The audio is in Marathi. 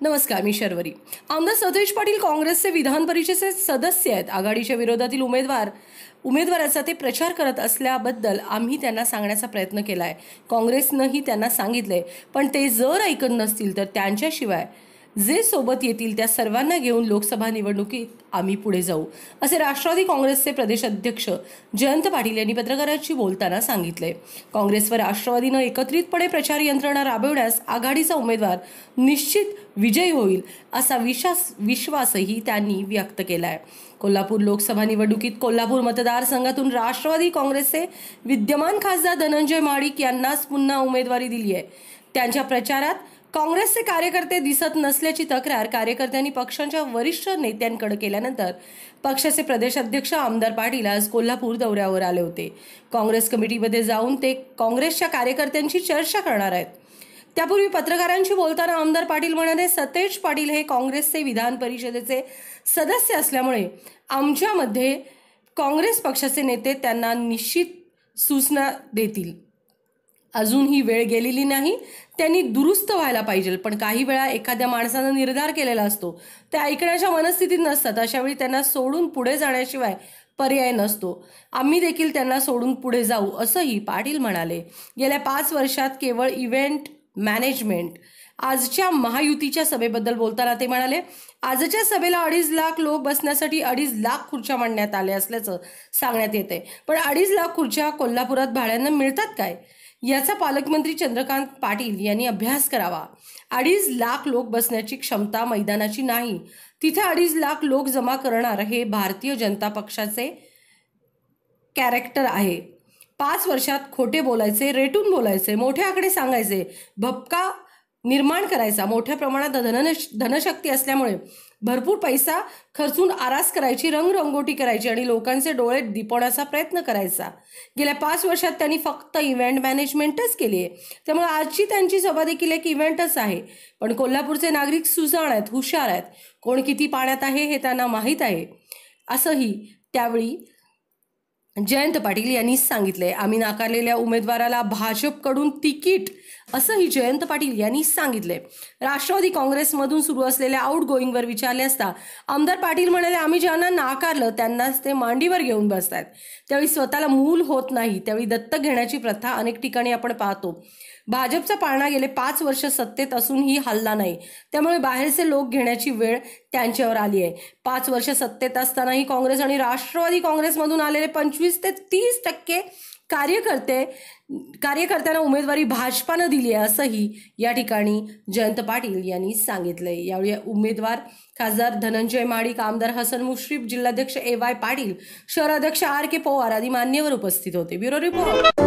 नमस्कार मी शर्वरी. आमदार सतेज पाटील काँग्रेसचे विधान परिषदेचे सदस्य आहेत. आघाडीच्या विरोधातील उमेदवार उमेदवाराचा ते प्रचार करत असल्याबद्दल आम्ही त्यांना सांगण्याचा प्रयत्न केला आहे काँग्रेसनंही त्यांना सांगितलं आहे पण ते जर ऐकत नसतील तर त्यांच्याशिवाय जे सोबत येतील त्या सर्वांना घेऊन लोकसभा निवडणुकीत आम्ही पुढे जाऊ असे राष्ट्रवादी काँग्रेसचे प्रदेश अध्यक्ष जयंत पाटील यांनी पत्रकारांशी बोलताना सांगितले. काँग्रेसवर राष्ट्रवादीनं एकत्रितपणे प्रचार यंत्रणा राबवण्यास आघाडीचा उमेदवार निश्चित विजयी होईल असा विश्वास विश्वासही त्यांनी व्यक्त केला आहे कोल्हापूर लोकसभा निवडणुकीत कोल्हापूर मतदारसंघातून राष्ट्रवादी काँग्रेसचे विद्यमान खासदार धनंजय माळिक यांनाच पुन्हा उमेदवारी दिली आहे त्यांच्या प्रचारात काँग्रेसचे कार्यकर्ते दिसत नसल्याची तक्रार कार्यकर्त्यांनी पक्षाच्या वरिष्ठ नेत्यांकडे केल्यानंतर पक्षाचे प्रदेश अध्यक्ष आमदार पाटील आज कोल्हापूर दौऱ्यावर आले होते. काँग्रेस कमिटीमध्ये जाऊन ते काँग्रेसच्या कार्यकर्त्यांशी चर्चा करणार आहेत. त्यापूर्वी पत्रकारांशी बोलताना आमदार पाटील म्हणाले सतेज पाटील हे काँग्रेसचे विधान परिषदेचे सदस्य असल्यामुळे आमच्यामध्ये काँग्रेस पक्षाचे नेते त्यांना निश्चित सूचना देतील. अजून ही वेळ गेलेली नाही. त्यांनी दुरुस्त व्हायला पाहिजे. पण काही वेळा एखाद्या माणसानं निर्धार केलेला असतो. ते ऐकण्याच्या मनस्थितीत नसतात. अशावेळी त्यांना सोडून पुढे जाण्याशिवाय पर्याय नसतो. आम्ही देखील त्यांना सोडून पुढे जाऊ असंही पाटील म्हणाले. गेल्या पाच वर्षात केवळ इव्हेंट मॅनेजमेंट आजच्या महायुतीच्या सभेबद्दल बोलताना ते म्हणाले आजच्या सभेला अडीच लाख लोक बसण्यासाठी अडीच लाख खुर्च्या मांडण्यात आल्या असल्याचं सांगण्यात येते पण अडीच लाख खुर्च्या कोल्हापुरात भाड्यानं मिळतात काय? याचा पालकमंत्री चंद्रकांत पाटील यांनी अभ्यास करावा. अडीच लाख लोक बसण्याची क्षमता मैदानाची नाही. तिथे अडीच लाख लोक जमा करणार हे भारतीय जनता पक्षाचे कॅरेक्टर आहे. पाच वर्षात खोटे बोलायचे रेटून बोलायचे मोठे आकडे सांगायचे भपका निर्माण करायचा. मोठ्या प्रमाणात धन धनशक्ती असल्यामुळे भरपूर पैसा खर्चून आरास करायची रंगरंगोटी करायची आणि लोकांचे डोळे दिपवण्याचा प्रयत्न करायचा. गेल्या पाच वर्षात त्यांनी फक्त इव्हेंट मॅनेजमेंटच केली आहे. त्यामुळे आजची त्यांची सभा देखील एक इव्हेंटच आहे. पण कोल्हापूरचे नागरिक सुजाण आहेत हुशार आहेत. कोण किती पाण्यात आहे हे त्यांना माहीत आहे. असंही त्यावेळी जयंत पाटील यांनी सांगितले आम्ही नाकारलेल्या उमेदवाराला भाजपकडून तिकीट असंही जयंत पाटील यांनी सांगितले राष्ट्रवादी काँग्रेसमधून सुरू असलेल्या आउट गोईंगवर विचारले असता आमदार पाटील म्हणाले आम्ही ज्यांना नाकारलं त्यांनाच ते मांडीवर घेऊन बसतात त्यावेळी स्वतःला मूल होत नाही त्यावेळी दत्तक घेण्याची प्रथा अनेक ठिकाणी आपण पाहतो. भाजपचा पाळणा गेले पाच वर्ष सत्तेत असूनही हल्ला नाही. त्यामुळे बाहेरचे लोक घेण्याची वेळ त्यांच्यावर आली आहे. पाच वर्ष सत्तेत असतानाही काँग्रेस आणि राष्ट्रवादी काँग्रेसमधून आलेले पंचवीस ते तीस टक्के कार्यकर्ते कार्यकर्त्यांना उमेदवारी भाजपानं दिली आहे असंही या ठिकाणी जयंत पाटील यांनी सांगितलंय. यावेळी उमेदवार खासदार धनंजय माडिक आमदार हसन मुश्रीफ जिल्हाध्यक्ष ए वाय पाटील शहराध्यक्ष आर के पवार आदी मान्यवर उपस्थित होते. Bureau report.